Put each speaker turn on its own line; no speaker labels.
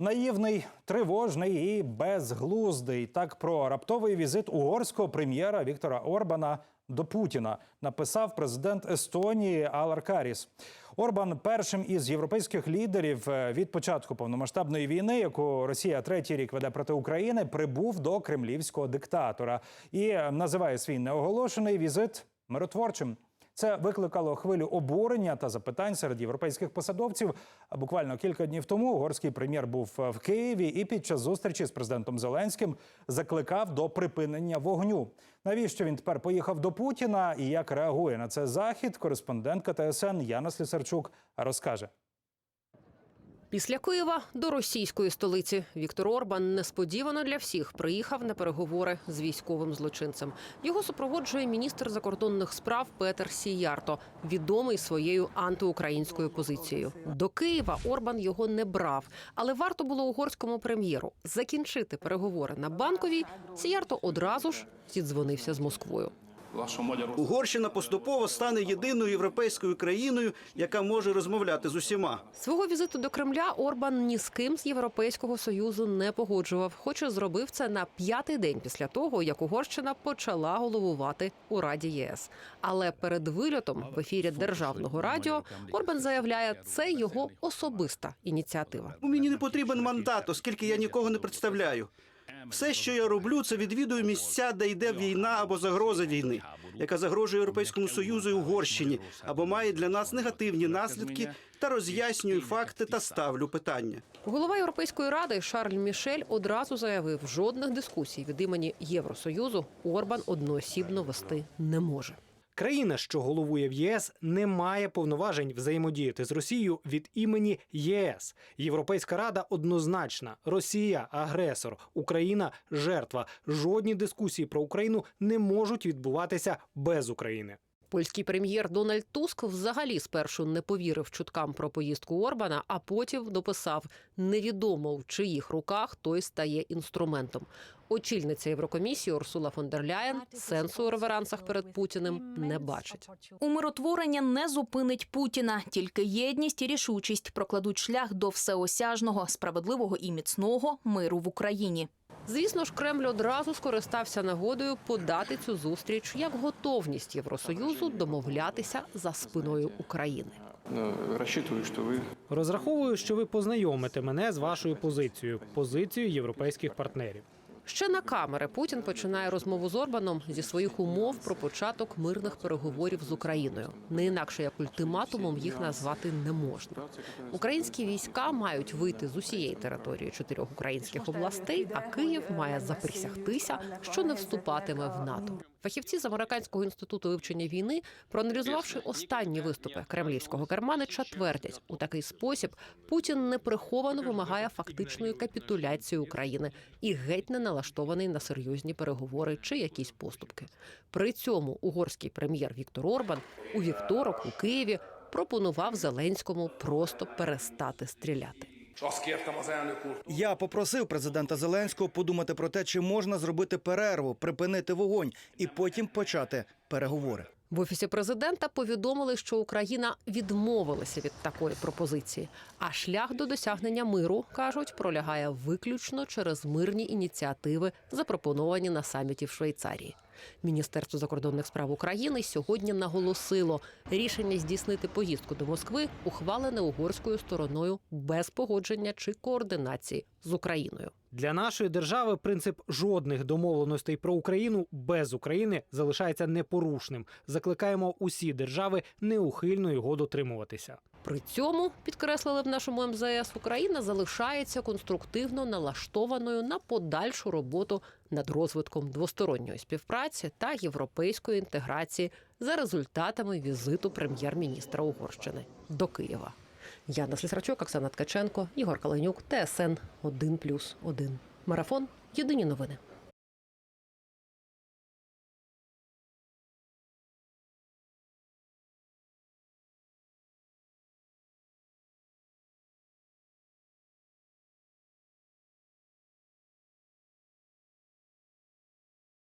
Наївний, тривожний і безглуздий. Так про раптовий візит угорського прем'єра Віктора Орбана до Путіна написав президент Естонії Алар Каріс. Орбан першим із європейських лідерів е, від початку повномасштабної війни, яку Росія третій рік веде проти України, прибув до кремлівського диктатора і називає свій неоголошений візит миротворчим. Це викликало хвилю обурення та запитань серед європейських посадовців. Буквально кілька днів тому угорський прем'єр був е, в Києві і під час зустрічі з президентом Зеленським закликав до припинення вогню. Навіщо він тепер поїхав до Путіна і як реагує на це захід? Кореспондентка ТСН Яна Слісарчук розкаже.
Після Києва до російської столиці Віктор Орбан несподівано для всіх приїхав на переговори з військовим злочинцем. Його супроводжує міністр закордонних справ Петер Сіярто, відомий своєю антиукраїнською позицією. До Києва Орбан його не брав, але варто було угорському прем'єру закінчити переговори на банковій. Сіярто одразу ж зідзвонився з Москвою.
Угорщина поступово стане єдиною європейською країною, яка може розмовляти з усіма.
Свого візиту до Кремля Орбан ні з ким з Європейського союзу не погоджував, хоч і зробив це на п'ятий день після того, як Угорщина почала головувати у Раді ЄС. Але перед вильотом в ефірі державного радіо Орбан заявляє, це його особиста ініціатива.
У мені не потрібен мандат, оскільки я нікого не представляю. Все, що я роблю, це відвідую місця, де йде війна або загроза війни, яка загрожує Європейському Союзу і Угорщині, або має для нас негативні наслідки, та роз'яснюю факти та ставлю питання.
Голова Європейської ради Шарль Мішель одразу заявив, жодних дискусій від імені Євросоюзу Орбан одноосібно вести не може.
Країна, що головує в ЄС, не має повноважень взаємодіяти з Росією від імені ЄС. Європейська рада однозначна: Росія агресор, Україна жертва. Жодні дискусії про Україну не можуть відбуватися без України.
Польський прем'єр Дональд Туск взагалі спершу не повірив чуткам про поїздку Орбана, а потім дописав: невідомо в чиїх руках той стає інструментом. Очільниця Єврокомісії Урсула фон дер Ляєн сенсу у реверансах перед Путіним не бачить.
Умиротворення не зупинить Путіна. Тільки єдність і рішучість прокладуть шлях до всеосяжного, справедливого і міцного миру в Україні.
Звісно ж, Кремль одразу скористався нагодою подати цю зустріч як готовність Євросоюзу домовлятися за спиною України.
Ну, Рассчитываю, что вы
Розраховую, що ви познайомите мене з вашою позицією, позицією європейських партнерів.
Ще на камери Путін починає розмову з Орбаном зі своїх умов про початок мирних переговорів з Україною. Не інакше як ультиматумом їх назвати не можна. Українські війська мають вийти з усієї території чотирьох українських областей, а Київ має заприсягтися, що не вступатиме в НАТО. Фахівці з американського інституту вивчення війни, проаналізувавши останні виступи кремлівського керманича, твердять у такий спосіб Путін неприховано вимагає фактичної капітуляції України і геть не налаштований на серйозні переговори чи якісь поступки. При цьому угорський прем'єр Віктор Орбан у вівторок у Києві пропонував Зеленському просто перестати стріляти.
Azt kértem az elnök úr,
Я попросив президента Зеленського подумати про те, чи можна зробити перерву, припинити вогонь і потім почати переговори.
В офісі президента повідомили, що Україна відмовилася від такої пропозиції. А шлях до досягнення миру кажуть, пролягає виключно через мирні ініціативи, запропоновані на саміті в Швейцарії. Міністерство закордонних справ України сьогодні наголосило, рішення здійснити поїздку до Москви ухвалене угорською стороною без погодження чи координації з Україною.
Для нашої держави принцип жодних домовленостей про Україну без України залишається непорушним. Закликаємо усі держави неухильно його дотримуватися.
При цьому підкреслили в нашому МЗС, Україна залишається конструктивно налаштованою на подальшу роботу над розвитком двосторонньої співпраці та європейської інтеграції за результатами візиту прем'єр-міністра Угорщини до Києва. Яна Слісарчук, Оксана Ткаченко, Ігор Каленюк, ТСН 1+,1. Марафон. Єдині новини.